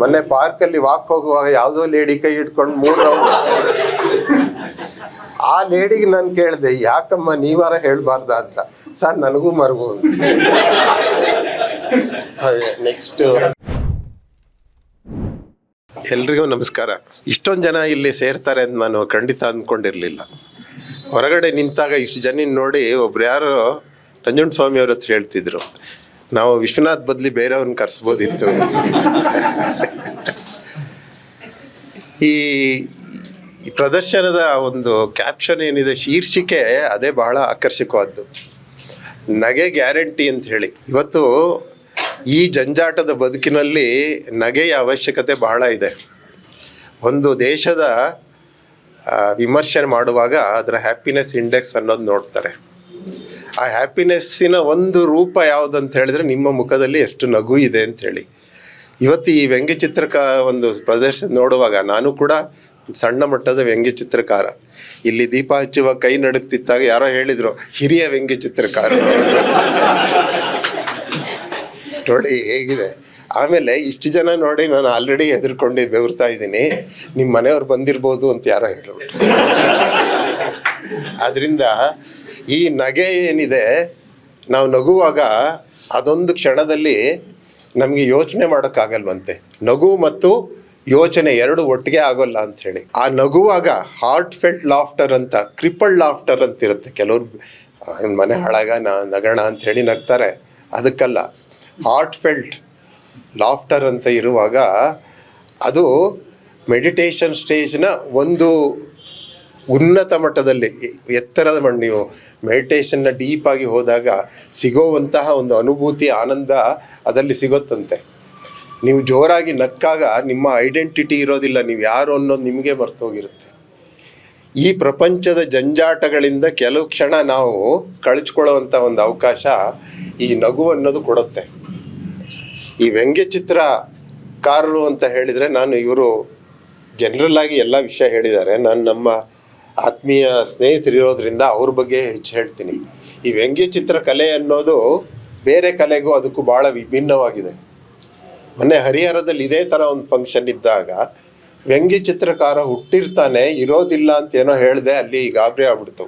ಮೊನ್ನೆ ಪಾರ್ಕಲ್ಲಿ ವಾಕ್ ಹೋಗುವಾಗ ಯಾವುದೋ ಲೇಡಿ ಕೈ ಇಟ್ಕೊಂಡು ಮೂರು ರೌಂಡ್ ಆ ಲೇಡಿಗೆ ನಾನು ಕೇಳಿದೆ, ಯಾಕಮ್ಮ ನೀವಾರ ಹೇಳ್ಬಾರ್ದ ಅಂತ? ಸರ್, ನನಗೂ ಮರಗು ನೆಕ್ಸ್ಟ್ ಎಲ್ರಿಗೂ ನಮಸ್ಕಾರ. ಇಷ್ಟೊಂದು ಜನ ಇಲ್ಲಿ ಸೇರ್ತಾರೆ ಅಂತ ನಾನು ಖಂಡಿತ ಅಂದ್ಕೊಂಡಿರಲಿಲ್ಲ ಹೊರಗಡೆ ನಿಂತಾಗ ಇಷ್ಟು ಜನ ನೋಡಿ ಒಬ್ರು ಯಾರು ನಂಜುಂಡ ಸ್ವಾಮಿ ಅವ್ರ ಹತ್ರ ಹೇಳ್ತಿದ್ರು. ನಾವು ವಿಶ್ವನಾಥ್ ಬದಲಿ ಬೇರೆಯವ್ರನ್ನ ಕರೆಸ್ಬೋದಿತ್ತು. ಈ ಪ್ರದರ್ಶನದ ಒಂದು ಕ್ಯಾಪ್ಷನ್ ಏನಿದೆ, ಶೀರ್ಷಿಕೆ ಅದೇ ಬಹಳ ಆಕರ್ಷಕವಾದ್ದು. ನಗೆ ಗ್ಯಾರಂಟಿ ಅಂತ ಹೇಳಿ. ಇವತ್ತು ಈ ಜಂಜಾಟದ ಬದುಕಿನಲ್ಲಿ ನಗೆಯ ಅವಶ್ಯಕತೆ ಬಹಳ ಇದೆ. ಒಂದು ದೇಶದ ವಿಮರ್ಶೆ ಮಾಡುವಾಗ ಅದರ ಹ್ಯಾಪಿನೆಸ್ ಇಂಡೆಕ್ಸ್ ಅನ್ನೋದು ನೋಡ್ತಾರೆ. ಆ ಹ್ಯಾಪಿನೆಸ್ಸಿನ ಒಂದು ರೂಪ ಯಾವುದಂತ ಹೇಳಿದ್ರೆ ನಿಮ್ಮ ಮುಖದಲ್ಲಿ ಎಷ್ಟು ನಗು ಇದೆ ಅಂತ ಇವತ್ತು ಈ ವ್ಯಂಗ್ಯಚಿತ್ರಕ ಒಂದು ಪ್ರದರ್ಶನ ನೋಡುವಾಗ ನಾನು ಕೂಡ ಸಣ್ಣ ಮಟ್ಟದ ವ್ಯಂಗ್ಯಚಿತ್ರಕಾರ. ಇಲ್ಲಿ ದೀಪ ಹಚ್ಚುವ ಕೈ ನಡುಕ್ತಿತ್ತಾಗ ಯಾರೋ ಹೇಳಿದ್ರು, ಹಿರಿಯ ವ್ಯಂಗ್ಯಚಿತ್ರಕಾರ. ನೋಡಿ ಹೇಗಿದೆ. ಆಮೇಲೆ ಇಷ್ಟು ಜನ ನೋಡಿ ನಾನು ಆಲ್ರೆಡಿ ಹೆದರ್ಕೊಂಡು ಬೆವರ್ತಾ ಇದ್ದೀನಿ. ನಿಮ್ಮ ಮನೆಯವ್ರು ಬಂದಿರ್ಬೋದು ಅಂತ ಯಾರೋ ಹೇಳಿ ಆದ್ರಿಂದ ಈ ನಗೆ ಏನಿದೆ, ನಾವು ನಗುವಾಗ ಅದೊಂದು ಕ್ಷಣದಲ್ಲಿ ನಮಗೆ ಯೋಚನೆ ಮಾಡೋಕ್ಕಾಗಲ್ವಂತೆ. ನಗು ಮತ್ತು ಯೋಚನೆ ಎರಡು ಒಟ್ಟಿಗೆ ಆಗೋಲ್ಲ ಅಂತ ಹೇಳಿ ಆ ನಗುವಾಗ ಹಾರ್ಟ್ ಫೆಲ್ಟ್ ಲಾಫ್ಟರ್ ಅಂತ ಕ್ರಿಪಲ್ ಲಾಫ್ಟರ್ ಅಂತ ಇರುತ್ತೆ ಕೆಲವ್ರು ಮನೆ ಹಾಳಾಗ ನಾ, ನಗಣ ಅಂತ ಹೇಳಿ ನಗ್ತಾರೆ. ಅದಕ್ಕಲ್ಲ ಹಾರ್ಟ್ ಫೆಲ್ಟ್ ಲಾಫ್ಟರ್ ಅಂತ ಇರುವಾಗ ಅದು ಮೆಡಿಟೇಷನ್ ಸ್ಟೇಜ್ನ ಒಂದು ಉನ್ನತ ಮಟ್ಟದಲ್ಲಿ ಎತ್ತರದ ಮಣ್ಣು. ನೀವು ಮೆಡಿಟೇಷನ್ನ ಡೀಪಾಗಿ ಹೋದಾಗ ಸಿಗೋವಂತಹ ಒಂದು ಅನುಭೂತಿ, ಆನಂದ ಅದರಲ್ಲಿ ಸಿಗುತ್ತಂತೆ. ನೀವು ಜೋರಾಗಿ ನಕ್ಕಾಗ ನಿಮ್ಮ ಐಡೆಂಟಿಟಿ ಇರೋದಿಲ್ಲ, ನೀವು ಯಾರು ಅನ್ನೋದು ನಿಮಗೆ ಮರ್ತೋಗಿರುತ್ತೆ. ಈ ಪ್ರಪಂಚದ ಜಂಜಾಟಗಳಿಂದ ಕೆಲವು ಕ್ಷಣ ನಾವು ಕಳಿಸ್ಕೊಳ್ಳುವಂಥ ಒಂದು ಅವಕಾಶ ಈ ನಗು ಅನ್ನೋದು ಕೊಡುತ್ತೆ. ಈ ವ್ಯಂಗ್ಯಚಿತ್ರಕಾರರು ಅಂತ ಹೇಳಿದರೆ ನಾನು ಇವರು ಜನರಲ್ ಆಗಿ ಎಲ್ಲ ವಿಷಯ ಹೇಳಿದ್ದಾರೆ. ನಾನು ನಮ್ಮ ಆತ್ಮೀಯ ಸ್ನೇಹಿತರಿರೋದ್ರಿಂದ ಅವ್ರ ಬಗ್ಗೆ ಹೆಚ್ಚು ಹೇಳ್ತೀನಿ. ಈ ವ್ಯಂಗ್ಯಚಿತ್ರ ಕಲೆ ಅನ್ನೋದು ಬೇರೆ ಕಲೆಗೂ ಅದಕ್ಕೂ ಭಾಳ ವಿಭಿನ್ನವಾಗಿದೆ. ಮೊನ್ನೆ ಹರಿಹರದಲ್ಲಿ ಇದೇ ಥರ ಒಂದು ಫಂಕ್ಷನ್ ಇದ್ದಾಗ ವ್ಯಂಗ್ಯ ಚಿತ್ರಕಾರ ಹುಟ್ಟಿರ್ತಾನೆ, ಇರೋದಿಲ್ಲ ಅಂತ ಏನೋ ಹೇಳಿದೆ, ಅಲ್ಲಿ ಗಾಬರಿ ಆಗ್ಬಿಡ್ತು.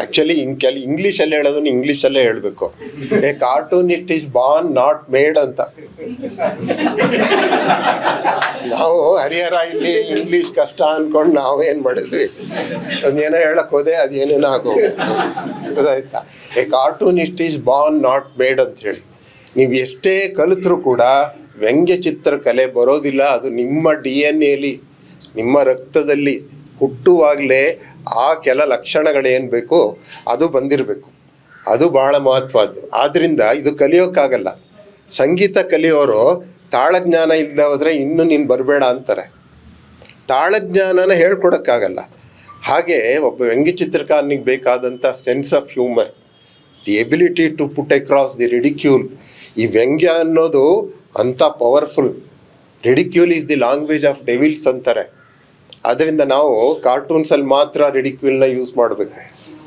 ಆ್ಯಕ್ಚುಲಿ ಇನ್ ಕೆಲ ಇಂಗ್ಲೀಷಲ್ಲಿ ಹೇಳೋದನ್ನು ಇಂಗ್ಲೀಷಲ್ಲೇ ಹೇಳಬೇಕು. A cartoonist is born not made ಅಂತ. ನಾವು ಹರಿಹರ ಇಲ್ಲಿ ಇಂಗ್ಲೀಷ್ ಕಷ್ಟ ಅಂದ್ಕೊಂಡು ನಾವೇನು ಮಾಡಿದ್ವಿ? ಅದೇನೋ ಹೇಳಕ್ಕೆ ಹೋದೆ, ಅದೇನೇನೋ ಆಗೋ ಗೊತ್ತಾಯ್ತಾ a cartoonist is born not made ಅಂತ ಹೇಳಿ. ನೀವು ಎಷ್ಟೇ ಕಲಿತರೂ ಕೂಡ ವ್ಯಂಗ್ಯಚಿತ್ರ ಕಲೆ ಬರೋದಿಲ್ಲ, ಅದು ನಿಮ್ಮ ಡಿ ಎನ್ ಎಲಿ ನಿಮ್ಮ ರಕ್ತದಲ್ಲಿ ಹುಟ್ಟುವಾಗಲೇ ಆ ಕೆಲ ಲಕ್ಷಣಗಳೇನು ಬೇಕು ಅದು ಬಂದಿರಬೇಕು. ಅದು ಬಹಳ ಮಹತ್ವದ್ದು. ಆದ್ದರಿಂದ ಇದು ಕಲಿಯೋಕ್ಕಾಗಲ್ಲ. ಸಂಗೀತ ಕಲಿಯೋರು ತಾಳಜ್ಞಾನ ಇಲ್ಲದೆ ಹೋದರೆ ಇನ್ನೂ ನೀನು ಬರಬೇಡ ಅಂತಾರೆ. ತಾಳಜ್ಞಾನನ ಹೇಳ್ಕೊಡೋಕ್ಕಾಗಲ್ಲ. ಹಾಗೆ ಒಬ್ಬ ವ್ಯಂಗ್ಯಚಿತ್ರಕಾರನಿಗೆ ಬೇಕಾದಂಥ sense of humour, the ability to put across the ridicule, ಈ ವ್ಯಂಗ್ಯ ಅನ್ನೋದು ಅಂಥ powerful. Ridicule is the language of devils ಅಂತಾರೆ. ಆದ್ದರಿಂದ ನಾವು ಕಾರ್ಟೂನ್ಸಲ್ಲಿ ಮಾತ್ರ ರಿಡಿಕ್ಯೂಲ್ನ ಯೂಸ್ ಮಾಡಬೇಕು.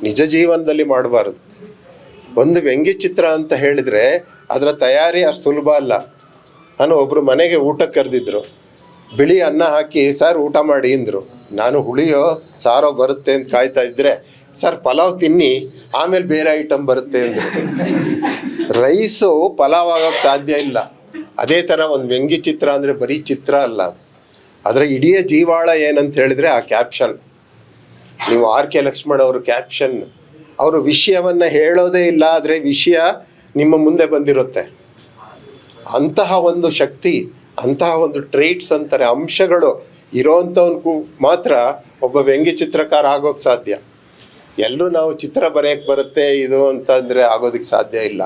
ನಿಜ ಜೀವನದಲ್ಲಿ ಮಾಡಬಾರದು. ಒಂದು ವ್ಯಂಗ್ಯಚಿತ್ರ ಅಂತ ಹೇಳಿದರೆ ಅದರ ತಯಾರಿ ಅಷ್ಟು ಸುಲಭ ಅಲ್ಲ. ನಾನು ಒಬ್ಬರು ಮನೆಗೆ ಊಟಕ್ಕೆ ಕರೆದಿದ್ರು. ಬಿಳಿ ಅನ್ನ ಹಾಕಿ, ಸರ್, ಊಟ ಮಾಡಿ ಅಂದರು. ನಾನು ಹುಳಿಯೋ, ಸಾರೋ ಬರುತ್ತೆ ಅಂತ ಕಾಯ್ತಾ ಇದ್ದರೆ ಸರ್, ಪಲಾವ್ ತಿನ್ನಿ, ಆಮೇಲೆ ಬೇರೆ ಐಟಮ್ ಬರುತ್ತೆ ಅಂದರು. ರೈಸು ಪಲಾವ್ ಆಗೋಕ್ಕೆ ಸಾಧ್ಯ ಇಲ್ಲ. ಅದೇ ಥರ ಒಂದು ವ್ಯಂಗ್ಯಚಿತ್ರ ಅಂದರೆ ಬರೀ ಚಿತ್ರ ಅಲ್ಲ ಅದು. ಅದರ ಇಡೀ ಜೀವಾಳ ಏನಂತ ಹೇಳಿದರೆ ಆ ಕ್ಯಾಪ್ಷನ್ ನೀವು ಆರ್ ಕೆ ಲಕ್ಷ್ಮಣ್ ಅವರು ಕ್ಯಾಪ್ಷನ್ ಅವರು ವಿಷಯವನ್ನು ಹೇಳೋದೇ ಇಲ್ಲ ಆದರೆ ವಿಷಯ ನಿಮ್ಮ ಮುಂದೆ ಬಂದಿರುತ್ತೆ. ಅಂತಹ ಒಂದು ಶಕ್ತಿ, ಅಂತಹ ಒಂದು ಟ್ರೇಟ್ಸ್ ಅಂತಾರೆ, ಅಂಶಗಳು ಇರೋವಂಥವನ್ಗು ಮಾತ್ರ ಒಬ್ಬ ವ್ಯಂಗ್ಯಚಿತ್ರಕಾರ ಆಗೋಕ್ಕೆ ಸಾಧ್ಯ. ಎಲ್ಲರೂ ನಾವು ಚಿತ್ರ ಬರೆಯೋಕ್ಕೆ ಬರುತ್ತೆ, ಇದು ಅಂತಂದರೆ ಆಗೋದಕ್ಕೆ ಸಾಧ್ಯ ಇಲ್ಲ.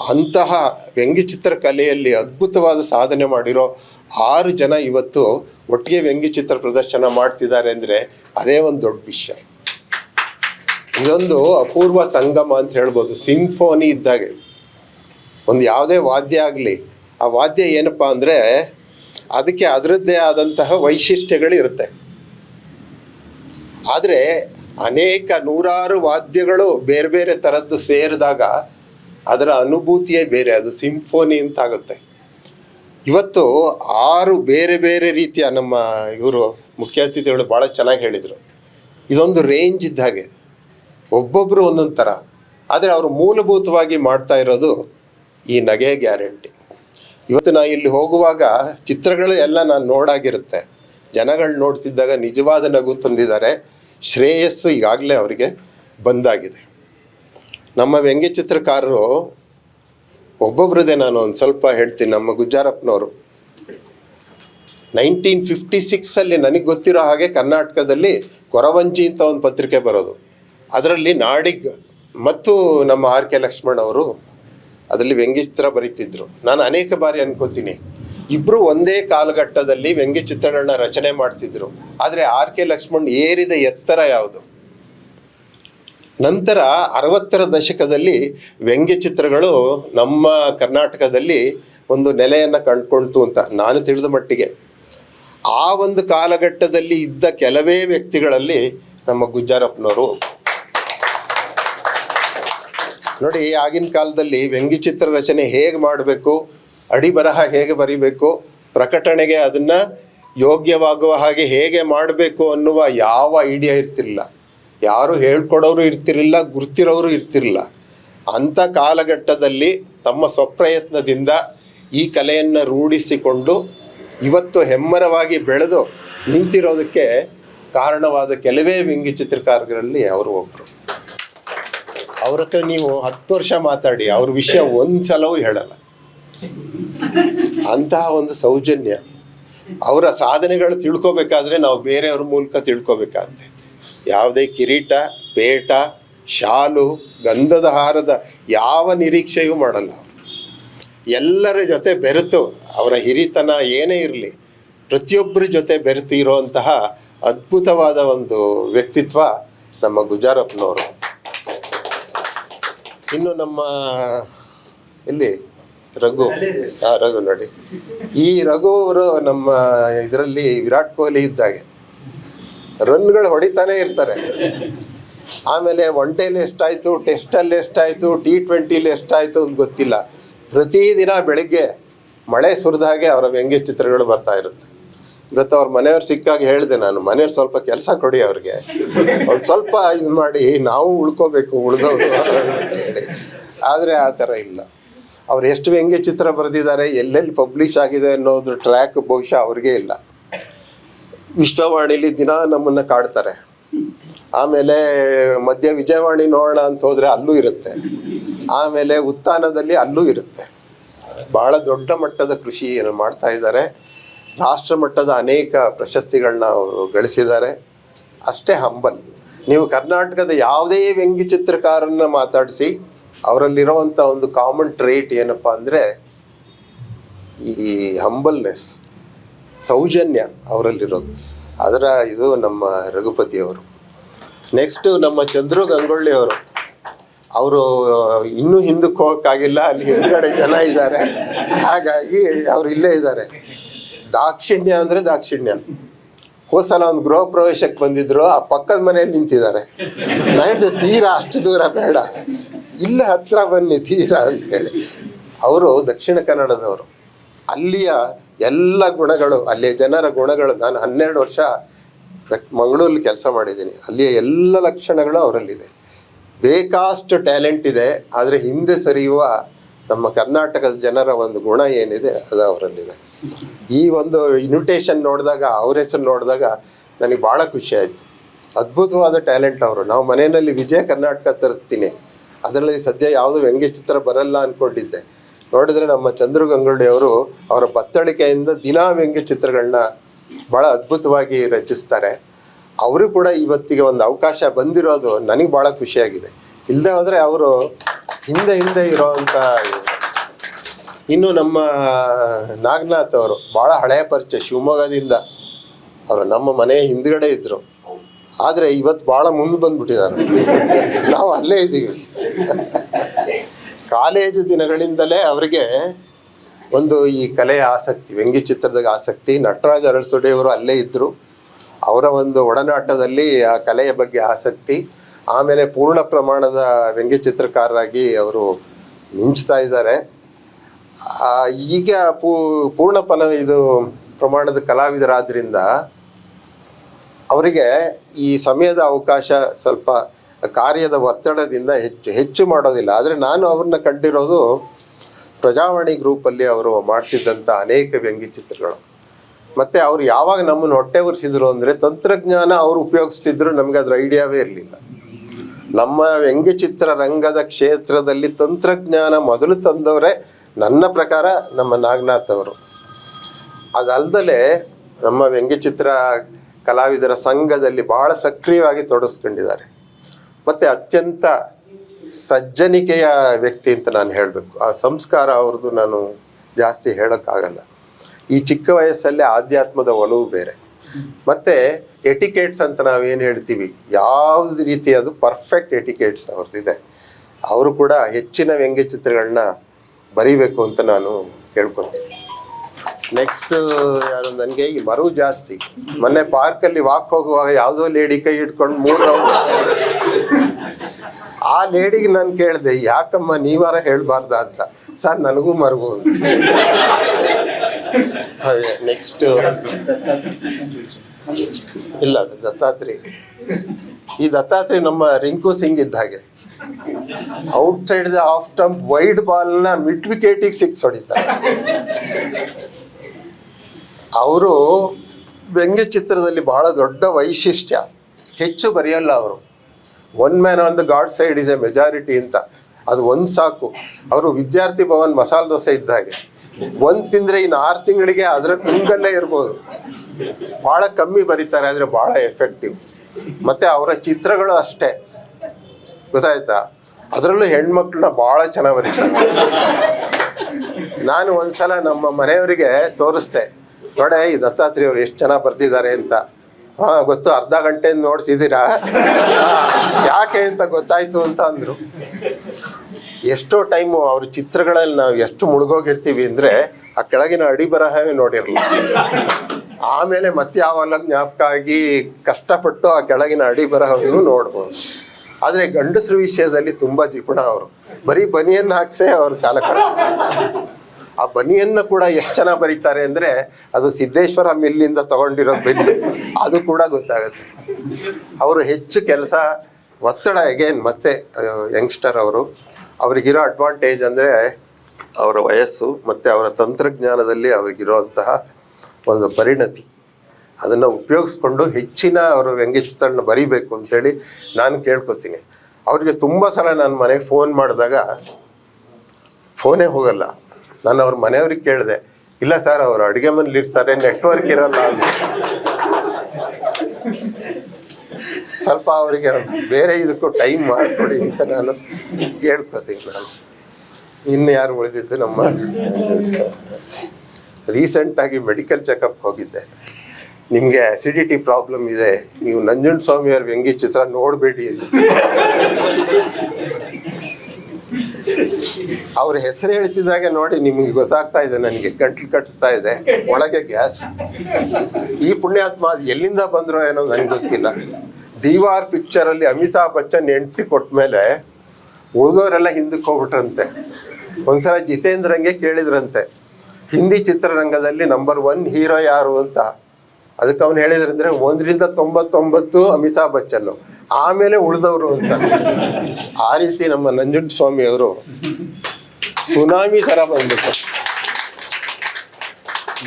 ಅಂತಹ ವ್ಯಂಗ್ಯಚಿತ್ರ ಕಲೆಯಲ್ಲಿ ಅದ್ಭುತವಾದ ಸಾಧನೆ ಮಾಡಿರೋ ಆರು ಜನ ಇವತ್ತು ಒಟ್ಟಿಗೆ ವ್ಯಂಗ್ಯಚಿತ್ರ ಪ್ರದರ್ಶನ ಮಾಡ್ತಿದ್ದಾರೆ ಅಂದರೆ ಅದೇ ಒಂದು ದೊಡ್ಡ ವಿಷಯ. ಇದೊಂದು ಅಪೂರ್ವ ಸಂಗಮ ಅಂತ ಹೇಳ್ಬೋದು. ಸಿಂಫೋನಿ ಇದ್ದಾಗೆ. ಒಂದು ಯಾವುದೇ ವಾದ್ಯ ಆಗಲಿ, ಆ ವಾದ್ಯ ಏನಪ್ಪ ಅಂದರೆ ಅದಕ್ಕೆ ಅದರದ್ದೇ ಆದಂತಹ ವೈಶಿಷ್ಟ್ಯಗಳಿರುತ್ತೆ ಆದರೆ ಅನೇಕ ನೂರಾರು ವಾದ್ಯಗಳು ಬೇರೆ ಬೇರೆ ಥರದ್ದು ಸೇರಿದಾಗ ಅದರ ಅನುಭೂತಿಯೇ ಬೇರೆ, ಅದು ಸಿಂಫೋನಿ ಅಂತ ಆಗುತ್ತೆ ಇವತ್ತು ಆರು ಬೇರೆ ಬೇರೆ ರೀತಿಯ ನಮ್ಮ ಇವರು ಮುಖ್ಯ ಅತಿಥಿಗಳು ಭಾಳ ಚೆನ್ನಾಗಿ ಹೇಳಿದರು. ಇದೊಂದು ರೇಂಜ್ ಇದ್ದ ಹಾಗೆ. ಒಬ್ಬೊಬ್ಬರು ಒಂದೊಂದು ಥರ ಆದರೆ ಅವರು ಮೂಲಭೂತವಾಗಿ ಮಾಡ್ತಾ ಇರೋದು ಈ ನಗೆ ಗ್ಯಾರಂಟಿ. ಇವತ್ತು ನಾನು ಇಲ್ಲಿ ಹೋಗುವಾಗ ಚಿತ್ರಗಳು ಎಲ್ಲ ನಾನು ನೋಡಾಗಿರುತ್ತೆ. ಜನಗಳು ನೋಡ್ತಿದ್ದಾಗ ನಿಜವಾದ ನಗು ತಂದಿದ್ದಾರೆ. ಶ್ರೇಯಸ್ಸು ಈಗಾಗಲೇ ಅವರಿಗೆ ಬಂದಾಗಿದೆ. ನಮ್ಮ ವ್ಯಂಗ್ಯ ಚಿತ್ರಕಾರರು ಒಬ್ಬೊಬ್ಬರದೇ ನಾನು ಒಂದು ಸ್ವಲ್ಪ ಹೇಳ್ತೀನಿ. ನಮ್ಮ ಗುಜ್ಜಾರಪ್ಪನವರು. ನೈನ್ಟೀನ್ ಫಿಫ್ಟಿ ಸಿಕ್ಸಲ್ಲಿ ನನಗೆ ಗೊತ್ತಿರೋ ಹಾಗೆ ಕರ್ನಾಟಕದಲ್ಲಿ ಕೊರವಂಜಿ ಅಂತ ಒಂದು ಪತ್ರಿಕೆ ಬರೋದು. ಅದರಲ್ಲಿ ನಾಡಿಗ್ ಮತ್ತು ನಮ್ಮ ಆರ್ ಕೆ ಲಕ್ಷ್ಮಣ್ ಅವರು ಅದರಲ್ಲಿ ವ್ಯಂಗ್ಯಚಿತ್ರ ಬರೀತಿದ್ರು. ನಾನು ಅನೇಕ ಬಾರಿ ಅನ್ಕೋತೀನಿ. ಇಬ್ಬರು ಒಂದೇ ಕಾಲಘಟ್ಟದಲ್ಲಿ ವ್ಯಂಗ್ಯಚಿತ್ರಗಳನ್ನ ರಚನೆ ಮಾಡ್ತಿದ್ರು. ಆದರೆ ಆರ್ ಕೆ ಲಕ್ಷ್ಮಣ್ ಏರಿದ ಎತ್ತರ ಯಾವುದು? ನಂತರ ಅರವತ್ತರ ದಶಕದಲ್ಲಿ ವ್ಯಂಗ್ಯಚಿತ್ರಗಳು ನಮ್ಮ ಕರ್ನಾಟಕದಲ್ಲಿ ಒಂದು ನೆಲೆಯನ್ನು ಕಂಡುಕೊಳ್ತು ಅಂತ ನಾನು ತಿಳಿದ ಮಟ್ಟಿಗೆ. ಆ ಒಂದು ಕಾಲಘಟ್ಟದಲ್ಲಿ ಇದ್ದ ಕೆಲವೇ ವ್ಯಕ್ತಿಗಳಲ್ಲಿ ನಮ್ಮ ಗುಜ್ಜಾರಪ್ಪನವರು. ನೋಡಿ ಆಗಿನ ಕಾಲದಲ್ಲಿ ವ್ಯಂಗ್ಯಚಿತ್ರ ರಚನೆ ಹೇಗೆ ಮಾಡಬೇಕು, ಅಡಿ ಬರಹ ಹೇಗೆ ಬರೀಬೇಕು, ಪ್ರಕಟಣೆಗೆ ಅದನ್ನು ಯೋಗ್ಯವಾಗುವ ಹಾಗೆ ಹೇಗೆ ಮಾಡಬೇಕು ಅನ್ನುವ ಯಾವ ಐಡಿಯಾ ಇರ್ತಿರಲಿಲ್ಲ. ಯಾರು ಹೇಳ್ಕೊಡೋರು ಇರ್ತಿರಲಿಲ್ಲ, ಗುರ್ತಿರೋರು ಇರ್ತಿರಲಿಲ್ಲ. ಅಂಥ ಕಾಲಘಟ್ಟದಲ್ಲಿ ತಮ್ಮ ಸ್ವಪ್ರಯತ್ನದಿಂದ ಈ ಕಲೆಯನ್ನು ರೂಢಿಸಿಕೊಂಡು ಇವತ್ತು ಹೆಮ್ಮರವಾಗಿ ಬೆಳೆದು ನಿಂತಿರೋದಕ್ಕೆ ಕಾರಣವಾದ ಕೆಲವೇ ವ್ಯಂಗ್ಯ ಚಿತ್ರಕಾರರಲ್ಲಿ ಅವರು ಒಬ್ಬರು ಅವ್ರ ಹತ್ರ ನೀವು ಹತ್ತು ವರ್ಷ ಮಾತಾಡಿ, ಅವ್ರ ವಿಷಯ ಒಂದು ಸಲವೂ ಹೇಳಲ್ಲ. ಅಂತಹ ಒಂದು ಸೌಜನ್ಯ. ಅವರ ಸಾಧನೆಗಳು ತಿಳ್ಕೊಬೇಕಾದ್ರೆ ನಾವು ಬೇರೆಯವ್ರ ಮೂಲಕ ತಿಳ್ಕೊಬೇಕಾಗುತ್ತೆ ಯಾವುದೇ ಕಿರೀಟ ಪೇಟ ಶಾಲು ಗಂಧದ ಹಾರದ ಯಾವ ನಿರೀಕ್ಷೆಯೂ ಮಾಡಲ್ಲ. ಎಲ್ಲರ ಜೊತೆ ಬೆರೆತು ಅವರ ಹಿರಿತನ ಏನೇ ಇರಲಿ ಪ್ರತಿಯೊಬ್ಬರ ಜೊತೆ ಬೆರೆತು ಇರುವಂತಹ ಅದ್ಭುತವಾದ ಒಂದು ವ್ಯಕ್ತಿತ್ವ ನಮ್ಮ ಗುಜಾರಪ್ಪನವರು ಇನ್ನು ನಮ್ಮ ಇಲ್ಲಿ ರಘು. ಹಾಂ ರಘು ನೋಡಿ. ಈ ರಘು ಅವರು ನಮ್ಮ ಇದರಲ್ಲಿ ವಿರಾಟ್ ಕೊಹ್ಲಿ ಇದ್ದಾಗೆ. ರನ್ಗಳು ಹೊಡಿತಾನೆ ಇರ್ತಾರೆ. ಆಮೇಲೆ ಒನ್ ಡೇಲಿ ಎಷ್ಟಾಯಿತು, ಟೆಸ್ಟಲ್ಲಿ ಎಷ್ಟಾಯಿತು ಟಿ ಟ್ವೆಂಟಿಲಿ ಎಷ್ಟಾಯಿತು ಅಂತ ಗೊತ್ತಿಲ್ಲ. ಪ್ರತಿದಿನ ಬೆಳಿಗ್ಗೆ ಮಳೆ ಸುರಿದ ಹಾಗೆ ಅವರ ವ್ಯಂಗ್ಯ ಚಿತ್ರಗಳು ಬರ್ತಾ ಇರುತ್ತೆ. ಇವತ್ತು ಅವ್ರ ಮನೆಯವ್ರು ಸಿಕ್ಕಾಗ ಹೇಳಿದೆ ನಾನು, ಮನೆಯವ್ರು ಸ್ವಲ್ಪ ಕೆಲಸ ಕೊಡಿ ಅವ್ರಿಗೆ. ಒಂದು ಸ್ವಲ್ಪ ಇದು ಮಾಡಿ, ನಾವು ಉಳ್ಕೋಬೇಕು, ಉಳಿದವರು. ಅಂತ ಹೇಳಿ ಆದರೆ ಆ ಥರ ಇಲ್ಲ. ಅವ್ರು ಎಷ್ಟು ವ್ಯಂಗ್ಯ ಚಿತ್ರ ಬರೆದಿದ್ದಾರೆ, ಎಲ್ಲೆಲ್ಲಿ ಪಬ್ಲಿಷ್ ಆಗಿದೆ ಅನ್ನೋದು ಟ್ರ್ಯಾಕ್ ಬಹುಶಃ ಅವ್ರಿಗೆ ಇಲ್ಲ. ವಿಶ್ವವಾಣಿಲಿ ದಿನ ನಮ್ಮನ್ನು ಕಾಡ್ತಾರೆ. ಆಮೇಲೆ ಮಧ್ಯ ವಿಜಯವಾಣಿ ನೋಡೋಣ ಅಂತ ಹೋದರೆ ಅಲ್ಲೂ ಇರುತ್ತೆ. ಆಮೇಲೆ ಉತ್ಥಾನದಲ್ಲಿ ಅಲ್ಲೂ ಇರುತ್ತೆ. ಬಹಳ ದೊಡ್ಡ ಮಟ್ಟದ ಕೃಷಿಯನ್ನು ಮಾಡ್ತಾ ಇದ್ದಾರೆ. ರಾಷ್ಟ್ರ ಮಟ್ಟದ ಅನೇಕ ಪ್ರಶಸ್ತಿಗಳನ್ನ ಅವರು ಗಳಿಸಿದ್ದಾರೆ. ಅಷ್ಟೇ ಹಂಬಲ್. ನೀವು ಕರ್ನಾಟಕದ ಯಾವುದೇ ವ್ಯಂಗ್ಯ ಚಿತ್ರಕಾರನ್ನ ಮಾತಾಡಿಸಿ ಅವರಲ್ಲಿರುವಂಥ ಒಂದು ಕಾಮನ್ ಟ್ರೇಟ್ ಏನಪ್ಪ ಅಂದರೆ ಈ ಹಂಬಲ್ನೆಸ್ ಸೌಜನ್ಯ ಅವರಲ್ಲಿರೋದು. ಅದರ ಇದು ನಮ್ಮ ರಘುಪತಿ ಅವರು. ನೆಕ್ಸ್ಟು ನಮ್ಮ ಚಂದ್ರು ಗಂಗೊಳ್ಳಿ ಅವರು. ಅವರು, ಇನ್ನೂ ಹಿಂದಕ್ಕೆ ಹೋಗೋಕ್ಕಾಗಿಲ್ಲ, ಅಲ್ಲಿ ಹಿಂದ್ಗಡೆ ಜನ ಇದ್ದಾರೆ. ಹಾಗಾಗಿ ಅವರು ಇಲ್ಲೇ ಇದ್ದಾರೆ. ದಾಕ್ಷಿಣ್ಯ ಅಂದರೆ ದಾಕ್ಷಿಣ್ಯ. ಹೋಸಲ ಒಂದು ಗೃಹ ಪ್ರವೇಶಕ್ಕೆ ಬಂದಿದ್ರು, ಆ ಪಕ್ಕದ ಮನೆಯಲ್ಲಿ ನಿಂತಿದ್ದಾರೆ. ನಾನು ತೀರಾ ಅಷ್ಟು ದೂರ ಬೇಡ. ಇಲ್ಲೇ ಹತ್ರ ಬನ್ನಿ, ತೀರಾ ಅಂತೇಳಿ ಅವರು ದಕ್ಷಿಣ ಕನ್ನಡದವರು. ಅಲ್ಲಿಯ ಎಲ್ಲ ಗುಣಗಳು, ಅಲ್ಲಿಯ ಜನರ ಗುಣಗಳು ನಾನು ಹನ್ನೆರಡು ವರ್ಷ ಮಂಗಳೂರಲ್ಲಿ ಕೆಲಸ ಮಾಡಿದ್ದೀನಿ. ಅಲ್ಲಿಯ ಎಲ್ಲ ಲಕ್ಷಣಗಳು ಅವರಲ್ಲಿದೆ. ಬೇಕಾಷ್ಟು ಟ್ಯಾಲೆಂಟ್ ಇದೆ, ಆದರೆ ಹಿಂದೆ ಸರಿಯುವ ನಮ್ಮ ಕರ್ನಾಟಕದ ಜನರ ಒಂದು ಗುಣ ಏನಿದೆ, ಅದು ಅವರಲ್ಲಿದೆ. ಈ ಒಂದು ಇನ್ವಿಟೇಷನ್ ನೋಡಿದಾಗ, ಅವ್ರ ಹೆಸರು ನೋಡಿದಾಗ ನನಗೆ ಭಾಳ ಖುಷಿ ಆಯಿತು. ಅದ್ಭುತವಾದ ಟ್ಯಾಲೆಂಟ್ ಅವರು. ನಾವು ಮನೆಯಲ್ಲಿ ವಿಜಯ ಕರ್ನಾಟಕ ತರಿಸ್ತೀನಿ. ಅದರಲ್ಲಿ ಸದ್ಯ ಯಾವುದು ವ್ಯಂಗ್ಯ ಚಿತ್ರ ಬರಲ್ಲ ಅಂದ್ಕೊಂಡಿದ್ದೆ ನೋಡಿದ್ರೆ ನಮ್ಮ ಚಂದ್ರು ಗಂಗೊಳ್ಳಿ ಅವರು ಅವರ ಬತ್ತಳಿಕೆಯಿಂದ ದಿನಾ ವ್ಯಂಗ್ಯ ಚಿತ್ರಗಳನ್ನ ಭಾಳ ಅದ್ಭುತವಾಗಿ ರಚಿಸ್ತಾರೆ. ಅವರು ಕೂಡ ಇವತ್ತಿಗೆ ಒಂದು ಅವಕಾಶ ಬಂದಿರೋದು ನನಗೆ ಭಾಳ ಖುಷಿಯಾಗಿದೆ. ಇಲ್ಲದೆ ಹೋದರೆ ಅವರು ಹಿಂದೆ ಹಿಂದೆ ಇರೋವಂಥ ಇನ್ನು ನಮ್ಮ ನಾಗನಾಥ್ ಅವರು ಭಾಳ ಹಳೆಯ ಪರಿಚಯ, ಶಿವಮೊಗ್ಗದಿಂದ. ಅವರು ನಮ್ಮ ಮನೆ ಹಿಂದ್ಗಡೆ ಇದ್ದರು ಆದರೆ ಇವತ್ತು ಭಾಳ ಮುಂದೆ ಬಂದ್ಬಿಟ್ಟಿದ್ದಾರೆ. ನಾವು ಅಲ್ಲೇ ಇದ್ದೀವಿ ಕಾಲೇಜು ದಿನಗಳಿಂದಲೇ ಅವರಿಗೆ ಒಂದು ಈ ಕಲೆಯ ಆಸಕ್ತಿ ವ್ಯಂಗ್ಯ ಚಿತ್ರದ ಆಸಕ್ತಿ. ನಟರಾಜ್ ಅರಳ್ಸೋಡೆ ಅವರು ಅಲ್ಲೇ ಇದ್ದರು ಅವರ ಒಂದು ಒಡನಾಟದಲ್ಲಿ ಆ ಕಲೆಯ ಬಗ್ಗೆ ಆಸಕ್ತಿ. ಆಮೇಲೆ ಪೂರ್ಣ ಪ್ರಮಾಣದ ವ್ಯಂಗ್ಯ ಚಿತ್ರಕಾರರಾಗಿ ಅವರು ಮಿಂಚ್ತಾ ಇದ್ದಾರೆ. ಈಗ ಪೂರ್ಣ ಫಲ ಇದು ಪ್ರಮಾಣದ ಕಲಾವಿದರಾದ್ರಿಂದ ಅವರಿಗೆ ಈ ಸಮಯದ ಅವಕಾಶ ಸ್ವಲ್ಪ ಕಾರ್ಯದ ಒತ್ತಡದಿಂದ ಹೆಚ್ಚು ಹೆಚ್ಚು ಮಾಡೋದಿಲ್ಲ. ಆದರೆ ನಾನು ಅವ್ರನ್ನ ಕಂಡಿರೋದು ಪ್ರಜಾವಾಣಿ ಗ್ರೂಪಲ್ಲಿ ಅವರು ಮಾಡ್ತಿದ್ದಂಥ ಅನೇಕ ವ್ಯಂಗ್ಯಚಿತ್ರಗಳು. ಮತ್ತು ಅವ್ರು ಯಾವಾಗ ನಮ್ಮನ್ನು ಹೊಟ್ಟೆ ಉರಿಸಿದ್ರು ಅಂದರೆ ತಂತ್ರಜ್ಞಾನ ಅವರು ಉಪಯೋಗಿಸ್ತಿದ್ರು ನಮಗೆ ಅದ್ರ ಐಡಿಯಾವೇ ಇರಲಿಲ್ಲ. ನಮ್ಮ ವ್ಯಂಗ್ಯಚಿತ್ರ ರಂಗದ ಕ್ಷೇತ್ರದಲ್ಲಿ ತಂತ್ರಜ್ಞಾನ ಮೊದಲು ತಂದವರೇ ನನ್ನ ಪ್ರಕಾರ ನಮ್ಮ ನಾಗನಾಥ್ ಅವರು. ಅದಲ್ದಲೆ ನಮ್ಮ ವ್ಯಂಗ್ಯಚಿತ್ರ ಕಲಾವಿದರ ಸಂಘದಲ್ಲಿ ಬಹಳ ಸಕ್ರಿಯವಾಗಿ ತೊಡಗಿಸ್ಕೊಂಡಿದ್ದಾರೆ. ಮತ್ತು ಅತ್ಯಂತ ಸಜ್ಜನಿಕೆಯ ವ್ಯಕ್ತಿ ಅಂತ ನಾನು ಹೇಳಬೇಕು. ಆ ಸಂಸ್ಕಾರ ಅವ್ರದ್ದು ನಾನು ಜಾಸ್ತಿ ಹೇಳೋಕ್ಕಾಗಲ್ಲ. ಈ ಚಿಕ್ಕ ವಯಸ್ಸಲ್ಲೇ ಆಧ್ಯಾತ್ಮದ ಒಲವು ಬೇರೆ. ಮತ್ತು ಎಟಿಕೇಟ್ಸ್ ಅಂತ ನಾವೇನು ಹೇಳ್ತೀವಿ? ಯಾವ್ದು ರೀತಿ ಅದು ಪರ್ಫೆಕ್ಟ್ ಎಟಿಕೇಟ್ಸ್ ಅವ್ರದ್ದಿದೆ. ಅವರು ಕೂಡ ಹೆಚ್ಚಿನ ವ್ಯಂಗ್ಯಚಿತ್ರಗಳನ್ನ ಬರೀಬೇಕು ಅಂತ ನಾನು ಕೇಳ್ಕೊತೀನಿ. ನೆಕ್ಸ್ಟ್ ಯಾರು? ನನಗೆ ಈ ಮರು ಜಾಸ್ತಿ. ಮೊನ್ನೆ ಪಾರ್ಕಲ್ಲಿ ವಾಕ್ ಹೋಗುವಾಗ ಯಾವುದೋ ಲೇಡಿ ಕೈ ಇಟ್ಕೊಂಡು ಮೂರು ರೌಂಡ್ ಆ ಲೇಡಿಗೆ ನಾನು ಕೇಳಿದೆ, ಯಾಕಮ್ಮ ನೀವಾರ ಹೇಳಬಾರ್ದ ಅಂತ? ಸರ್, ನನಗೂ ಮರುಗು ನೆಕ್ಸ್ಟ್ ಇಲ್ಲ, ಅದು ದತ್ತಾತ್ರಿ ಈ ದತ್ತಾತ್ರಿ ನಮ್ಮ ರಿಂಕು ಸಿಂಗ್ ಇದ್ದ ಹಾಗೆ. Outside the off stump wide ಬಾಲ್ನ mid ವಿಕೆಟಿಗೆ ಸಿಕ್ಸ್ ಹೊಡಿತಾರೆ. ಅವರು ವ್ಯಂಗ್ಯ ಚಿತ್ರದಲ್ಲಿ ಬಹಳ ದೊಡ್ಡ ವೈಶಿಷ್ಟ್ಯ. ಹೆಚ್ಚು ಬರೆಯಲ್ಲ ಅವರು. One man on the God side is a majority ಅಂತ. ಅದು ಒಂದು ಸಾಕು. ಅವರು ವಿದ್ಯಾರ್ಥಿ ಭವನ್ ಮಸಾಲೆ ದೋಸೆ ಇದ್ದ ಹಾಗೆ. ಒಂದು ತಿಂದರೆ ಇನ್ನು ಆರು ತಿಂಗಳಿಗೆ ಅದರ ತುಂಗಲ್ಲೇ ಇರ್ಬೋದು. ಭಾಳ ಕಮ್ಮಿ ಬರೀತಾರೆ, ಆದರೆ ಭಾಳ ಎಫೆಕ್ಟಿವ್ ಮತ್ತು ಅವರ ಚಿತ್ರಗಳು ಅಷ್ಟೇ. ಗೊತ್ತಾಯ್ತಾ? ಅದರಲ್ಲೂ ಹೆಣ್ಮಕ್ಳನ್ನ ಭಾಳ ಚೆನ್ನಾಗಿ ಬರೀತಾರೆ. ನಾನು ಒಂದ್ಸಲ ನಮ್ಮ ಮನೆಯವರಿಗೆ ತೋರಿಸ್ದೆ. ನೋಡೆ, ಈ ದತ್ತಾತ್ರಿ ಅವ್ರು ಎಷ್ಟು ಚೆನ್ನಾಗಿ ಬರ್ತಿದ್ದಾರೆ ಅಂತ. ಹಾ, ಗೊತ್ತು, ಅರ್ಧ ಗಂಟೆ ನೋಡ್ತಿದ್ದೀರಾ ಯಾಕೆ ಅಂತ ಗೊತ್ತಾಯ್ತು ಅಂತ ಅಂದ್ರು. ಎಷ್ಟೋ ಟೈಮು ಅವ್ರ ಚಿತ್ರಗಳಲ್ಲಿ ನಾವು ಎಷ್ಟು ಮುಳುಗೋಗಿರ್ತೀವಿ ಅಂದರೆ ಆ ಕೆಳಗಿನ ಅಡಿ ಬರಹವೇ ನೋಡಿರಲ್ಲ ಆಮೇಲೆ ಮತ್ತೆ ಯಾವಲ್ಲ ಜ್ಞಾಪಕ ಆಗಿ ಕಷ್ಟಪಟ್ಟು ಆ ಕೆಳಗಿನ ಅಡಿ ಬರಹವನ್ನು ನೋಡ್ಬೋದು. ಆದರೆ ಗಂಡಸ್ರ ವಿಷಯದಲ್ಲಿ ತುಂಬ ಜಿಪುಣ ಅವರು. ಬರೀ ಬನಿಯನ್ನು ಹಾಕ್ಸೇ ಅವ್ರ ಕಾಲ ಕಳ ಆ ಬನಿಯನ್ನು ಕೂಡ ಎಷ್ಟು ಜನ ಬರೀತಾರೆ ಅಂದರೆ ಅದು ಸಿದ್ದೇಶ್ವರ ಮಿಲ್ಲಿಂದ ತಗೊಂಡಿರೋ ಬೆನ್ನು ಅದು ಕೂಡ ಗೊತ್ತಾಗುತ್ತೆ. ಅವರು ಹೆಚ್ಚು ಕೆಲಸ, ಒತ್ತಡ ಎಗೇನ್ ಮತ್ತೆ ಯಂಗ್ಸ್ಟರ್ ಅವರು. ಅವರಿಗಿರೋ ಅಡ್ವಾಂಟೇಜ್ ಅಂದರೆ ಅವರ ವಯಸ್ಸು ಮತ್ತು ಅವರ ತಂತ್ರಜ್ಞಾನದಲ್ಲಿ ಅವರಿಗಿರುವಂತಹ ಒಂದು ಪರಿಣತಿ. ಅದನ್ನು ಉಪಯೋಗಿಸ್ಕೊಂಡು ಹೆಚ್ಚಿನ ಅವರು ವ್ಯಂಗ್ಯಚಿತ್ರನ ಬರೀಬೇಕು ಅಂತೇಳಿ ನಾನು ಕೇಳ್ಕೊತೀನಿ. ಅವರಿಗೆ ತುಂಬ ಸಲ ನಾನು ಮನೆಗೆ ಫೋನ್ ಮಾಡಿದಾಗ ಫೋನೇ ಹೋಗಲ್ಲ. ನಾನು ಅವ್ರ ಮನೆಯವ್ರಿಗೆ ಕೇಳಿದೆ, ಇಲ್ಲ ಸರ್, ಅವರು ಅಡುಗೆ ಮನೇಲಿ ಇರ್ತಾರೆ ನೆಟ್ವರ್ಕ್ ಇರಲ್ಲ ಸ್ವಲ್ಪ ಅವರಿಗೆ ಬೇರೆ ಇದಕ್ಕೂ ಟೈಮ್ ಮಾಡಿಕೊಡಿ ಅಂತ ನಾನು ಕೇಳ್ಕೊತೀನಿ ನಾನು. ಇನ್ನು ಯಾರು ಉಳಿದಿದ್ದು ನಮ್ಮ ರೀಸೆಂಟಾಗಿ ಮೆಡಿಕಲ್ ಚೆಕಪ್ ಹೋಗಿದ್ದೆ. ನಿಮಗೆ ಅಸಿಡಿಟಿ ಪ್ರಾಬ್ಲಮ್ ಇದೆ, ನೀವು ನಂಜುಂಡ ಸ್ವಾಮಿಯವ್ರ ವ್ಯಂಗ್ಯ ಚಿತ್ರ ನೋಡಬೇಡಿ ಅವ್ರ ಹೆಸರು ಹೇಳ್ತಿದ್ದಾಗೆ ನೋಡಿ ನಿಮಗೆ ಗೊತ್ತಾಗ್ತಾ ಇದೆ, ನನಗೆ ಗಂಟ್ಲು ಕಟ್ಟಿಸ್ತಾ ಇದೆ, ಒಳಗೆ ಗ್ಯಾಸ್. ಈ ಪುಣ್ಯಾತ್ಮ ಅದು ಎಲ್ಲಿಂದ ಬಂದ್ರೋ ಏನೋ ನನಗೆ ಗೊತ್ತಿಲ್ಲ. ದೀವಾರ್ ಪಿಕ್ಚರಲ್ಲಿ ಅಮಿತಾಬ್ ಬಚ್ಚನ್ ಎಂಟ್ರಿ ಕೊಟ್ಟ ಮೇಲೆ ಉಳಿದವರೆಲ್ಲ ಹಿಂದಕ್ಕೆ ಹೋಗ್ಬಿಟ್ರಂತೆ. ಒಂದ್ಸಲ ಜಿತೇಂದ್ರಂಗೆ ಕೇಳಿದ್ರಂತೆ, ಹಿಂದಿ ಚಿತ್ರರಂಗದಲ್ಲಿ ನಂಬರ್ ಒನ್ ಹೀರೋ ಯಾರು ಅಂತ. ಅದಕ್ಕೆ ಅವನು ಹೇಳಿದ್ರಂದ್ರೆ ಒಂದರಿಂದ ತೊಂಬತ್ತೊಂಬತ್ತು ಅಮಿತಾಬ್ ಬಚ್ಚನ್ನು. ಆಮೇಲೆ ಉಳಿದವರು ಅಂತ. ಆ ರೀತಿ ನಮ್ಮ ನಂಜುಂಡ ಸ್ವಾಮಿ ಅವರು ಸುನಾಮಿ ಥರ ಬಂದ್ಬಿಟ್ಟು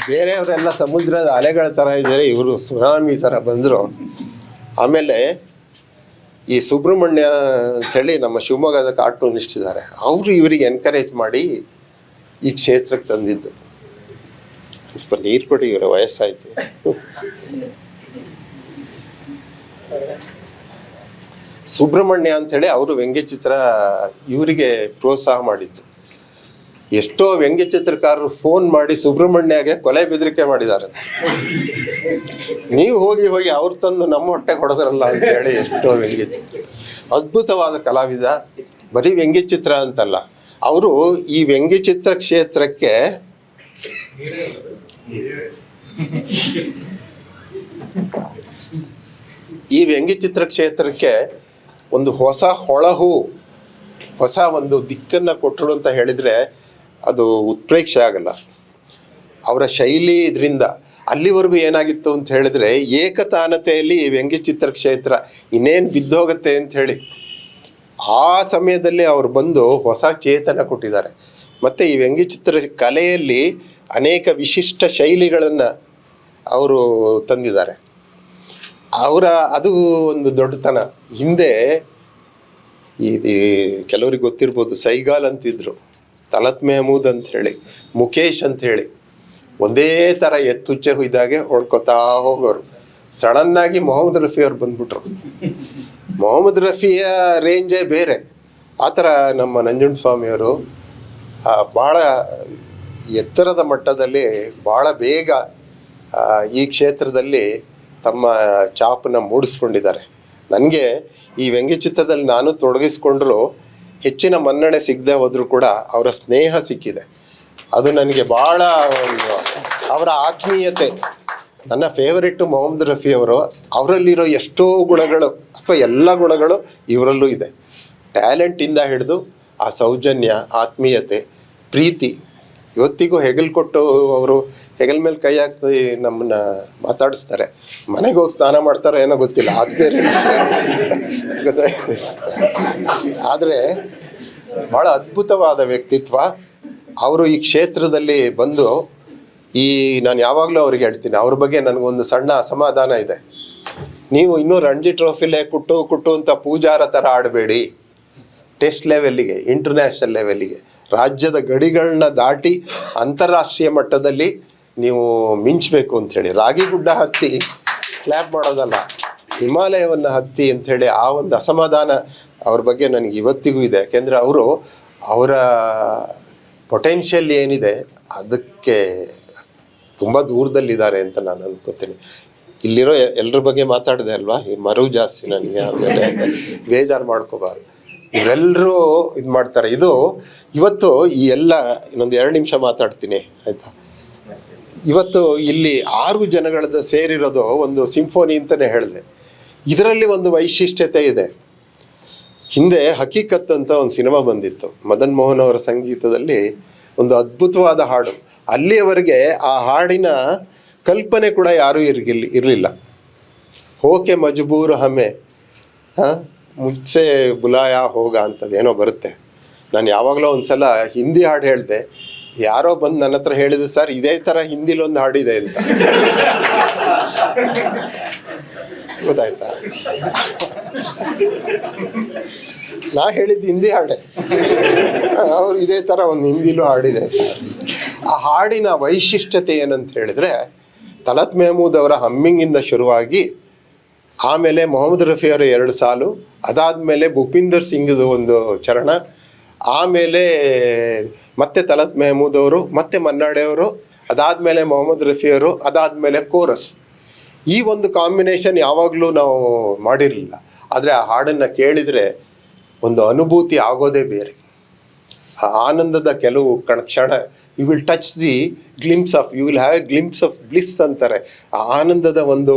ಬೇರೆಯವರೆಲ್ಲ ಸಮುದ್ರದ ಅಲೆಗಳ ಥರ ಇದ್ದಾರೆ, ಇವರು ಸುನಾಮಿ ಥರ ಬಂದರು. ಆಮೇಲೆ ಈ ಸುಬ್ರಹ್ಮಣ್ಯ ಹೇಳಿ ನಮ್ಮ ಶಿವಮೊಗ್ಗದ ಕಾರ್ಟೂನ್ ಇಷ್ಟಿದ್ದಾರೆ. ಅವರು ಇವರಿಗೆ ಎನ್ಕರೇಜ್ ಮಾಡಿ ಈ ಕ್ಷೇತ್ರಕ್ಕೆ ತಂದಿದ್ದು. ಸ್ವಲ್ಪ ನೀರು ಕೊಡಿ, ಇವರ ವಯಸ್ಸಾಯಿತು. ಸುಬ್ರಹ್ಮಣ್ಯ ಅಂಥೇಳಿ ಅವರು ವ್ಯಂಗ್ಯಚಿತ್ರ ಇವರಿಗೆ ಪ್ರೋತ್ಸಾಹ ಮಾಡಿದ್ದು. ಎಷ್ಟೋ ವ್ಯಂಗ್ಯಚಿತ್ರಕಾರರು ಫೋನ್ ಮಾಡಿ ಸುಬ್ರಹ್ಮಣ್ಯಗೆ ಕೊಲೆ ಬೆದರಿಕೆ ಮಾಡಿದ್ದಾರೆ. ನೀವು ಹೋಗಿ ಹೋಗಿ ಅವ್ರು ತಂದು ನಮ್ಮ ಹೊಟ್ಟೆ ಹೊಡೆದ್ರಲ್ಲ ಅಂತ ಹೇಳಿ ಎಷ್ಟೋ ವ್ಯಂಗ್ಯಚಿತ್ರ. ಅದ್ಭುತವಾದ ಕಲಾವಿದ, ಬರೀ ವ್ಯಂಗ್ಯಚಿತ್ರ ಅಂತಲ್ಲ. ಅವರು ಈ ವ್ಯಂಗ್ಯಚಿತ್ರ ಕ್ಷೇತ್ರಕ್ಕೆ ಈ ವ್ಯಂಗ್ಯಚಿತ್ರ ಕ್ಷೇತ್ರಕ್ಕೆ ಒಂದು ಹೊಸ ಹೊಳಹು, ಹೊಸ ಒಂದು ದಿಕ್ಕನ್ನು ಕೊಟ್ಟರು ಅಂತ ಹೇಳಿದರೆ ಅದು ಉತ್ಪ್ರೇಕ್ಷೆ ಆಗಲ್ಲ. ಅವರ ಶೈಲಿ ಇದರಿಂದ ಅಲ್ಲಿವರೆಗೂ ಏನಾಗಿತ್ತು ಅಂತ ಹೇಳಿದ್ರೆ ಏಕತಾನತೆಯಲ್ಲಿ ವ್ಯಂಗ್ಯಚಿತ್ರ ಕ್ಷೇತ್ರ ಇನ್ನೇನು ಬಿದ್ದೋಗುತ್ತೆ ಅಂತ ಹೇಳಿ ಆ ಸಮಯದಲ್ಲಿ ಅವರು ಬಂದು ಹೊಸ ಚೇತನ ಕೊಟ್ಟಿದ್ದಾರೆ. ಮತ್ತು ಈ ವ್ಯಂಗ್ಯಚಿತ್ರ ಕಲೆಯಲ್ಲಿ ಅನೇಕ ವಿಶಿಷ್ಟ ಶೈಲಿಗಳನ್ನು ಅವರು ತಂದಿದ್ದಾರೆ. ಅವರ, ಅದು ಒಂದು ದೊಡ್ಡತನ. ಹಿಂದೆ ಇದು ಕೆಲವ್ರಿಗೆ ಗೊತ್ತಿರ್ಬೋದು, ಸೈಗಾಲ್ ಅಂತಿದ್ರು. ತಲತ್ ಮೆಹಮೂದ್ ಅಂತ ಹೇಳಿ ಮುಖೇಶ್ ಅಂತ ಹೇಳಿ ಒಂದೇ ಥರ ಎತ್ತುಚ್ಚೆ ಹುಯ್ದಾಗೆ ಹೊಡ್ಕೊತಾ ಹೋಗೋರು. ಸಡನ್ನಾಗಿ ಮೊಹಮ್ಮದ್ ರಫಿ ಅವ್ರು ಬಂದ್ಬಿಟ್ರು. ಮೊಹಮ್ಮದ್ ರಫಿಯ ರೇಂಜೇ ಬೇರೆ. ಆ ಥರ ನಮ್ಮ ನಂಜುಂಡಸ್ವಾಮಿಯವರು ಭಾಳ ಎತ್ತರದ ಮಟ್ಟದಲ್ಲಿ ಭಾಳ ಬೇಗ ಈ ಕ್ಷೇತ್ರದಲ್ಲಿ ತಮ್ಮ ಚಾಪನ್ನ ಮೂಡಿಸ್ಕೊಂಡಿದ್ದಾರೆ. ನನಗೆ ಈ ವ್ಯಂಗ್ಯಚಿತ್ರದಲ್ಲಿ ನಾನು ತೊಡಗಿಸ್ಕೊಂಡ್ರು ಹೆಚ್ಚಿನ ಮನ್ನಣೆ ಸಿಗದೆ ಹೋದರೂ ಕೂಡ ಅವರ ಸ್ನೇಹ ಸಿಕ್ಕಿದೆ. ಅದು ನನಗೆ ಭಾಳ ಒಂದು, ಅವರ ಆತ್ಮೀಯತೆ, ನನ್ನ ಫೇವರೇಟ್ ಮೊಹಮ್ಮದ್ ರಫಿ ಅವರು ಅವರಲ್ಲಿರೋ ಎಷ್ಟೋ ಗುಣಗಳು ಅಥವಾ ಎಲ್ಲ ಗುಣಗಳು ಇವರಲ್ಲೂ ಇದೆ. ಟ್ಯಾಲೆಂಟಿಂದ ಹಿಡಿದು ಆ ಸೌಜನ್ಯ, ಆತ್ಮೀಯತೆ, ಪ್ರೀತಿ, ಇವತ್ತಿಗೂ ಹೆಗಲು ಕೊಟ್ಟು ಅವರು ಹೆಗಲ ಮೇಲೆ ಕೈ ಹಾಕಿ ನಮ್ಮನ್ನ ಮಾತಾಡಿಸ್ತಾರೆ. ಮನೆಗೆ ಹೋಗಿ ಸ್ನಾನ ಮಾಡ್ತಾರೋ ಏನೋ ಗೊತ್ತಿಲ್ಲ, ಅದು ಬೇರೆ ಆದರೆ ಭಾಳ ಅದ್ಭುತವಾದ ವ್ಯಕ್ತಿತ್ವ. ಅವರು ಈ ಕ್ಷೇತ್ರದಲ್ಲಿ ಬಂದು ಈ ನಾನು ಯಾವಾಗಲೂ ಅವ್ರಿಗೆ ಹೇಳ್ತೀನಿ, ಅವ್ರ ಬಗ್ಗೆ ನನಗೊಂದು ಸಣ್ಣ ಅಸಮಾಧಾನ ಇದೆ. ನೀವು ಇನ್ನೂ ರಣಜಿ ಟ್ರೋಫಿಲೇ ಕುಟ್ಟು ಕುಟ್ಟು ಅಂತ ಪೂಜಾರ ಥರ ಆಡಬೇಡಿ. ಟೆಸ್ಟ್ ಲೆವೆಲ್ಲಿಗೆ, ಇಂಟರ್ನ್ಯಾಷನಲ್ ಲೆವೆಲ್ಲಿಗೆ, ರಾಜ್ಯದ ಗಡಿಗಳನ್ನ ದಾಟಿ ಅಂತಾರಾಷ್ಟ್ರೀಯ ಮಟ್ಟದಲ್ಲಿ ನೀವು ಮಿಂಚಬೇಕು ಅಂಥೇಳಿ ರಾಗಿಗುಡ್ಡ ಹತ್ತಿ ಕ್ಲ್ಯಾಪ್ ಮಾಡೋದಲ್ಲ, ಹಿಮಾಲಯವನ್ನು ಹತ್ತಿ ಅಂಥೇಳಿ ಆ ಒಂದು ಅಸಮಾಧಾನ ಅವ್ರ ಬಗ್ಗೆ ನನಗೆ ಇವತ್ತಿಗೂ ಇದೆ. ಯಾಕೆಂದರೆ ಅವರು ಅವರ ಪೊಟೆನ್ಷಿಯಲ್ ಏನಿದೆ ಅದಕ್ಕೆ ತುಂಬ ದೂರದಲ್ಲಿದ್ದಾರೆ ಅಂತ ನಾನು ಅಂದ್ಕೋತೀನಿ ಇಲ್ಲಿರೋ ಎಲ್ಲರ ಬಗ್ಗೆ ಮಾತಾಡಿದೆ ಅಲ್ವಾ? ಈ ಮರು ಜಾಸ್ತಿ ನನಗೆ ಆಮೇಲೆ ಬೇಜಾರು ಮಾಡ್ಕೋಬಾರ್ದು. ಇವರೆಲ್ಲರೂ ಇದು ಮಾಡ್ತಾರೆ ಇದು ಇವತ್ತು ಈ ಎಲ್ಲ ಇನ್ನೊಂದು ಎರಡು ನಿಮಿಷ ಮಾತಾಡ್ತೀನಿ, ಆಯಿತಾ? ಇವತ್ತು ಇಲ್ಲಿ ಆರು ಜನಗಳದ್ದು ಸೇರಿರೋದು ಒಂದು ಸಿಂಫೋನಿ ಅಂತಲೇ ಹೇಳಿದೆ. ಇದರಲ್ಲಿ ಒಂದು ವೈಶಿಷ್ಟ್ಯತೆ ಇದೆ. ಹಿಂದೆ ಹಕೀಕತ್ ಅಂತ ಒಂದು ಸಿನಿಮಾ ಬಂದಿತ್ತು. ಮದನ್ ಮೋಹನ್ ಅವರ ಸಂಗೀತದಲ್ಲಿ ಒಂದು ಅದ್ಭುತವಾದ ಹಾಡು. ಅಲ್ಲಿಯವರೆಗೆ ಆ ಹಾಡಿನ ಕಲ್ಪನೆ ಕೂಡ ಯಾರೂ ಇರ್ಗಿಲ್, ಇರಲಿಲ್ಲ. ಹೋಕೆ ಮಜಬೂರ್ ಹಮೆ, ಹಾಂ, ಮುಂಚೆ ಬುಲಾಯ ಹೋಗ ಅಂತದೇನೋ ಬರುತ್ತೆ. ನಾನು ಯಾವಾಗಲೋ ಒಂದು ಸಲ ಹಿಂದಿ ಹಾಡು ಹೇಳಿದೆ. ಯಾರೋ ಬಂದು ನನ್ನ ಹತ್ರ ಹೇಳಿದ್ರು, ಸರ್, ಇದೇ ಥರ ಹಿಂದಿಲೊಂದು ಹಾಡಿದೆ ಅಂತ. ಗೊತ್ತಾಯ್ತಾ? ನಾ ಹೇಳಿದ್ದು ಹಿಂದಿ ಹಾಡೆ. ಅವ್ರು ಇದೇ ಥರ ಒಂದು ಹಿಂದಿಲೂ ಹಾಡಿದೆ, ಸರ್. ಆ ಹಾಡಿನ ವೈಶಿಷ್ಟ್ಯತೆ ಏನಂತ ಹೇಳಿದ್ರೆ, ತಲತ್ ಮೆಹಮೂದ್ ಅವರ ಹಮ್ಮಿಂಗಿಂದ ಶುರುವಾಗಿ, ಆಮೇಲೆ ಮೊಹಮ್ಮದ್ ರಫಿ ಅವರ ಎರಡು ಸಾಲು, ಅದಾದಮೇಲೆ ಭೂಪಿಂದರ್ ಸಿಂಗ್ದು ಒಂದು ಚರಣ ಆಮೇಲೆ ಮತ್ತೆ ತಲತ್ ಮೆಹಮೂದ್ ಅವರು ಮತ್ತೆ ಮನ್ನಾಡೆಯವರು, ಅದಾದಮೇಲೆ ಮೊಹಮ್ಮದ್ ರಫಿಯವರು, ಅದಾದಮೇಲೆ ಕೋರಸ್. ಈ ಒಂದು ಕಾಂಬಿನೇಷನ್ ಯಾವಾಗಲೂ ನಾವು ಮಾಡಿರಲಿಲ್ಲ. ಆದರೆ ಆ ಹಾಡನ್ನು ಕೇಳಿದರೆ ಒಂದು ಅನುಭೂತಿ ಆಗೋದೇ ಬೇರೆ. ಆ ಆನಂದದ ಕೆಲವು ಕಣ ಕ್ಷಣ you will touch the glimpse of you will have a glimpse of bliss ಅಂತಾರೆ. ಆ ಆನಂದದ ಒಂದು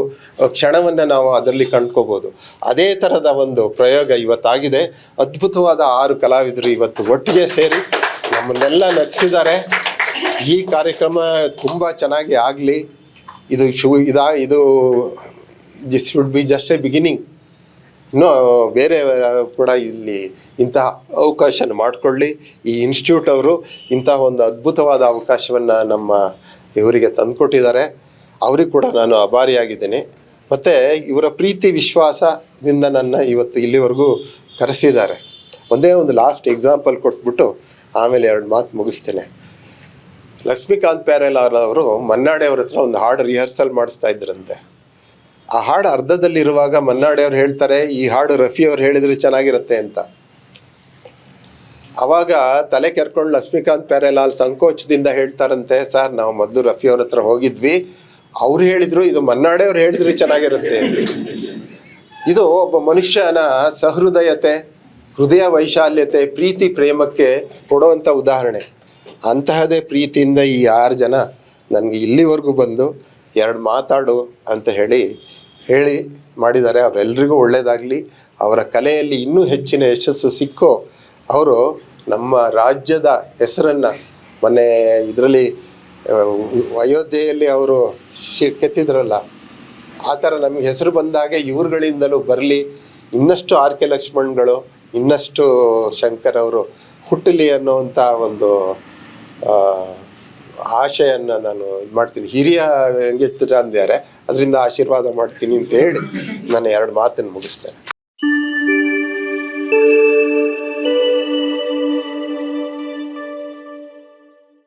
ಕ್ಷಣವನ್ನು ನಾವು ಅದರಲ್ಲಿ ಕಂಡ್ಕೋಬೋದು. ಅದೇ ಥರದ ಒಂದು ಪ್ರಯೋಗ ಇವತ್ತಾಗಿದೆ. ಅದ್ಭುತವಾದ ಆರು ಕಲಾವಿದರು ಇವತ್ತು ಒಟ್ಟಿಗೆ ಸೇರಿ ನಮ್ಮನ್ನೆಲ್ಲ ನಟಿಸಿದ್ದಾರೆ ಈ ಕಾರ್ಯಕ್ರಮ ತುಂಬ ಚೆನ್ನಾಗಿ ಆಗಲಿ. ಇದು ಶು, ಇದಾ, ಇದು this should be just a beginning ಇನ್ನೂ ಬೇರೆ ಕೂಡ ಇಲ್ಲಿ ಇಂತಹ ಅವಕಾಶನ ಮಾಡಿಕೊಳ್ಳಿ. ಈ ಇನ್ಸ್ಟಿಟ್ಯೂಟ್ ಅವರು ಇಂತಹ ಒಂದು ಅದ್ಭುತವಾದ ಅವಕಾಶವನ್ನು ನಮ್ಮ ಇವರಿಗೆ ತಂದುಕೊಟ್ಟಿದ್ದಾರೆ. ಅವರಿಗೆ ಕೂಡ ನಾನು ಅಭಾರಿಯಾಗಿದ್ದೀನಿ ಮತ್ತು ಇವರ ಪ್ರೀತಿ, ವಿಶ್ವಾಸದಿಂದ ನನ್ನ ಇವತ್ತು ಇಲ್ಲಿವರೆಗೂ ಕರೆಸಿದ್ದಾರೆ. ಒಂದೇ ಒಂದು ಲಾಸ್ಟ್ ಎಕ್ಸಾಂಪಲ್ ಕೊಟ್ಬಿಟ್ಟು ಆಮೇಲೆ ಎರಡು ಮಾತು ಮುಗಿಸ್ತೇನೆ. ಲಕ್ಷ್ಮೀಕಾಂತ್ ಪ್ಯಾರೇಲಾಲ್ ಅವರು ಮನ್ನಾಡೆ ಅವ್ರ ಹತ್ರ ಒಂದು ಹಾಡು ರಿಹರ್ಸಲ್ ಮಾಡಿಸ್ತಾ ಇದ್ರಂತೆ. ಆ ಹಾಡು ಅರ್ಧದಲ್ಲಿರುವಾಗ ಮನ್ನಾಡೆಯವರು ಹೇಳ್ತಾರೆ, ಈ ಹಾಡು ರಫಿ ಅವ್ರು ಹೇಳಿದ್ರೆ ಚೆನ್ನಾಗಿರುತ್ತೆ ಅಂತ. ಅವಾಗ ತಲೆ ಕೆರ್ಕೊಂಡು ಲಕ್ಷ್ಮೀಕಾಂತ್ ಪ್ಯಾರೇಲಾಲ್ ಸಂಕೋಚದಿಂದ ಹೇಳ್ತಾರಂತೆ, ಸರ್ ನಾವು ಮೊದಲು ರಫಿ ಅವ್ರ ಹತ್ರ ಹೋಗಿದ್ವಿ, ಅವ್ರು ಹೇಳಿದ್ರು ಇದು ಮನ್ನಾಡೆ ಅವ್ರು ಹೇಳಿದ್ರು ಚೆನ್ನಾಗಿರುತ್ತೆ. ಇದು ಒಬ್ಬ ಮನುಷ್ಯನ ಸಹೃದಯತೆ, ಹೃದಯ ವೈಶಾಲ್ಯತೆ, ಪ್ರೀತಿ ಪ್ರೇಮಕ್ಕೆ ಕೊಡುವಂಥ ಉದಾಹರಣೆ. ಅಂತಹದೇ ಪ್ರೀತಿಯಿಂದ ಈ ಆರು ಜನ ನನಗೆ ಇಲ್ಲಿವರೆಗೂ ಬಂದು, ಎರಡು ಮಾತಾಡು ಅಂತ ಹೇಳಿ ಹೇಳಿ ಮಾಡಿದ್ದಾರೆ. ಅವರೆಲ್ಲರಿಗೂ ಒಳ್ಳೆಯದಾಗಲಿ ಅವರ ಕಲೆಯಲ್ಲಿ ಇನ್ನೂ ಹೆಚ್ಚಿನ ಯಶಸ್ಸು ಸಿಕ್ಕೋ ಅವರು ನಮ್ಮ ರಾಜ್ಯದ ಹೆಸರನ್ನು ಮೊನ್ನೆ ಇದರಲ್ಲಿ ಅಯೋಧ್ಯೆಯಲ್ಲಿ ಅವರು ಶಿ, ಕೆತ್ತಿದ್ರಲ್ಲ, ಆ ಥರ ನಮಗೆ ಹೆಸರು ಬಂದಾಗೆ ಇವ್ರುಗಳಿಂದಲೂ ಬರಲಿ. ಇನ್ನಷ್ಟು ಆರ್ ಕೆ ಲಕ್ಷ್ಮಣ್ಗಳು, ಇನ್ನಷ್ಟು ಶಂಕರ್ ಅವರು ಹುಟ್ಟಲಿ ಅನ್ನುವಂಥ ಒಂದು ಆಶೆಯನ್ನು ನಾನು ಇದು ಮಾಡ್ತೀನಿ. ಹಿರಿಯ ವ್ಯಂಗ್ಯಚಿತ್ರ ಅಂದ್ಯಾರೆ, ಅದರಿಂದ ಆಶೀರ್ವಾದ ಮಾಡ್ತೀನಿ ಅಂತ ಹೇಳಿ ನಾನು ಎರಡು ಮಾತನ್ನು ಮುಗಿಸ್ತೇನೆ.